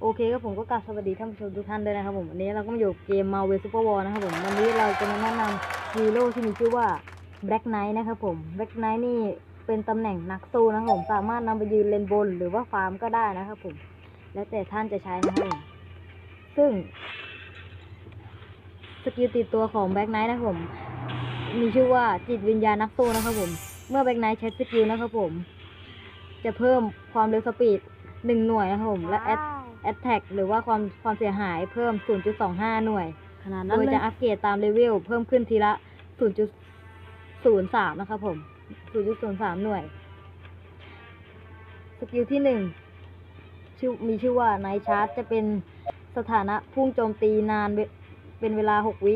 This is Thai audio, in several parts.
โอเคครับผมก็กราบสวัสดีท่านผู้ชมทุกท่านด้วยนะครับผมวันนี้เราก็มาอยู่เกม Marvel Super War นะครับผมวันนี้เราจะมาแนะนำฮีโร่ที่มีชื่อว่า Black Knight นะครับผม Black Knight นี่เป็นตำแหน่งนักสู้นะครับผมสามารถนำไปยืนเลนบนหรือว่าฟาร์มก็ได้นะครับผม แล้วแต่ท่านจะใช้นะครับผมซึ่งสกิลติดตัวของแบ็กไนท์นะครับผม มีชื่อว่าจิตวิญญาณนักสู้นะครับผม เมื่อแบ็กไนท์ใช้สกิลนะครับผม จะเพิ่มความเร็วสปีด หนึ่งหน่วยนะครับผมและแอดแอดแท็กหรือว่าความความเสียหายเพิ่ม 0.25 หน่วย ขนาดโดนั้นยเลยจะอัปเกรดตามเลเวลเพิ่มขึ้นทีละ 0.03 นะครับผม 0.03 หน่วย สกิลที่หนึ่งชื่อมีชื่อว่าไนชาร์จจะเป็นสถานะพุ่งโจมตีนานเวเป็นเวลา 6 วิ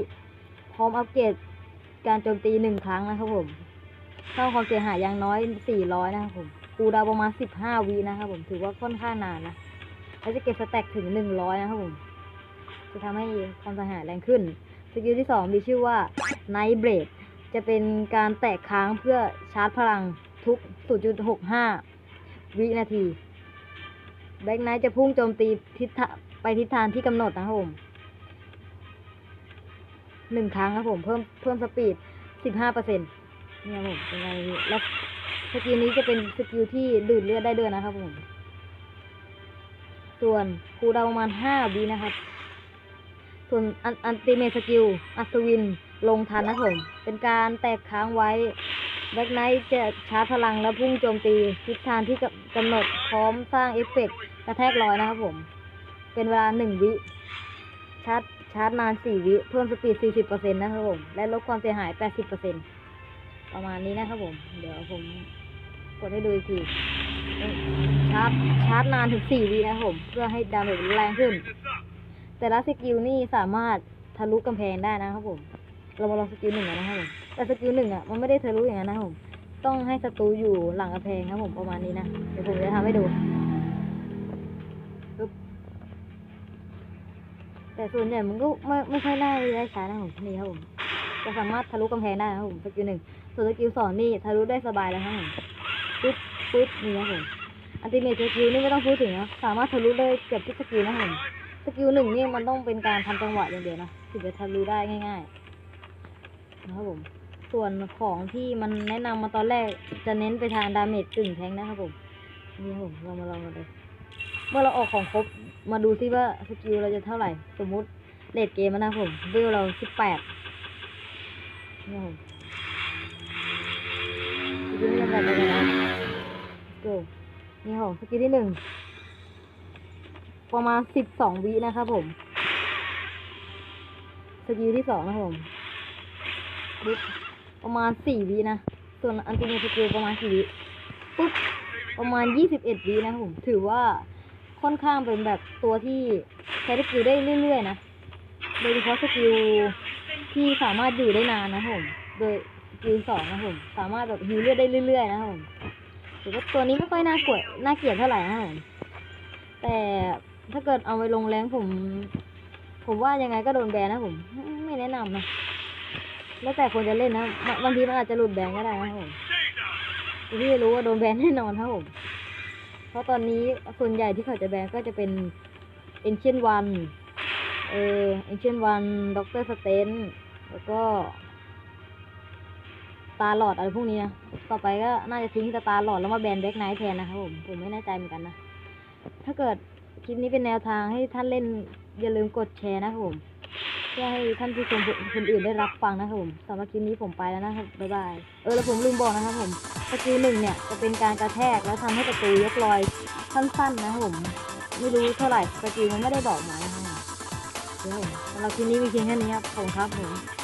พร้อมอัปเกรดการโจมตีหนึ่งครั้งนะครับผม เท่าความเสียหายอย่างน้อย 400 นะครับผม คูดาวประมาณ15วินะครับผมถือว่าค่อนข้างนานนะแล้วจะเก็บสแต็กถึง100นะครับผม จะทำให้ความเสียหายแรงขึ้นสกิลที่2มีชื่อว่า Night Blade จะเป็นการแตกค้างเพื่อชาร์จพลังทุก 0.65 วินาทีแบ็กไนท์จะพุ่งโจมตีทิศทางไปทิศทางที่กำหนดนะครับผมหนึ่งครั้งครับผม เพิ่มเพิ่มสปีด 15เปอร์เซ็นต์เนี่ยผมเป็นไงแล้ว กิลนี้จะเป็นสกิลที่ดูดเลือดได้ด้วยนะครับผม ส่วนคูดาวประมาณ5วินะครับ ส่วนอันอันติเมสกิลอัศวินลงทันนะครับผม เป็นการแตกค้างไว้แบ็กไนท์จะชาร์จพลังแล้วพุ่งโจมตีทิศทางที่กำหนดพร้อมสร้างเอฟเฟกต์กระแทกลอยนะครับผม เป็นเวลาหนึ่งวิ ชาร์จชาร์จนานสี่วิ เพิ่มสปีดสี่สิบเปอร์เซ็นต์นะครับผม และลดความเสียหายแปดสิบเปอร์เซ็นต์ประมาณนี้นะครับผม เดี๋ยวผม กดให้ดูอีกทีชาร์จชาร์จนานถึงสี่วินะผม เพื่อให้ดาเมจแรงขึ้น แต่ละสกิลนี่สามารถทะลุกำแพงได้นะครับผม เรามาลองสกิลหนึ่งกันนะครับผมแต่สกิลหนึ่งอะมันไม่ได้ทะลุอย่างนั้นนะผม ต้องให้ศัตรูอยู่หลังกำแพงครับผมประมาณนี้นะเดี๋ยวผมจะทำให้ดูแต่ส่วนใหญ่มันก็ไม่ไม่ค่อยได้ได้ใช้นะผมนี่ครับผมจะสามารถทะลุกำแพงได้นะครับผมสกิลหนึ่งส่วนสกิลสองนี่ทะลุได้สบายแล้วครับผม ปึ๊บปึ๊บนี่ครับผมอันติเมทสกิลนี่ไม่ต้องพูดถึงนะสามารถทะลุได้เกือบทุกสกิลนะผมสกิลหนึ่งนี่มันต้องเป็นการทำจังหวะอย่างเดียวนะถึงจะทะลุได้ง่าย ๆ นะครับผม ส่วนของที่มันแนะนำมาตอนแรกจะเน้นไปทางดาเมจกึ่งแทงนะครับผมนี่ผมเรามาลองกันเลยเมื่อเราออกของครบมาดูซิว่าสกิลเราจะเท่าไหร่ สมมุติเลดเกมนะครับผมวิวเราสิบแปดนี่ผมสกิลนี้ลำดับไปเลยนะ โกนี่ครับผมสกิลที่หนึ่งประมาณสิบสองวินะครับผมสกิลที่สองนะผมปุ๊บประมาณสี่วินะ ส่วนอันติเมทสกิลประมาณสี่วิปุ๊บประมาณยี่สิบเอ็ดวินะผม ถือว่าค่อนข้างเป็นแบบตัวที่ใช้สกิลได้เรื่อยๆนะโดยเฉพาะสกิลที่สามารถอยู่ได้นานนะผม โดยสกิลสองนะผม สามารถแบบฮิวเลือดได้เรื่อยๆนะผม ถือว่าตัวนี้ไม่ค่อยน่ากลัวน่าเกลียดเท่าไหร่นะผมแต่ถ้าเกิดเอาไปลงแรงผม ผมว่ายังไงก็โดนแบนนะผม ไม่แนะนำนะแล้วแต่คนจะเล่นนะบางทีมันอาจจะหลุดแบนก็ได้นะผมแต่ที่รู้ว่าโดนแบนแน่นอนครับผม เพราะตอนนี้ส่วนใหญ่ที่เขาจะแบนก็จะเป็น Ancient One เออ Ancient One Doctor Strange แล้วก็ ตาหลอดอะไรพวกนี้นะต่อไปก็น่าจะทิ้งสตาร์หลอดแล้วมาแบนแบ็กไนท์แทนนะครับผมผมไม่แน่ใจเหมือนกันนะ ถ้าเกิดคลิปนี้เป็นแนวทางให้ท่านเล่นอย่าลืมกดแชร์นะครับผมเพื่อให้ท่านผู้ชมคนอื่นได้รับฟังนะครับผมสำหรับคลิปนี้ผมไปแล้วนะครับบ๊ายบายเออแล้วผมลืมบอกนะครับผมสกิลหนึ่งเนี่ยจะเป็นการกระแทกแล้วทำให้ประตูยกลอยสั้นๆนะครับผมไม่รู้เท่าไหร่สกิลมันไม่ได้บอกมานะครับผมเดี๋ยวผมสำหรับคลิปนี้มีเพียงแค่นี้ครับผมครับผม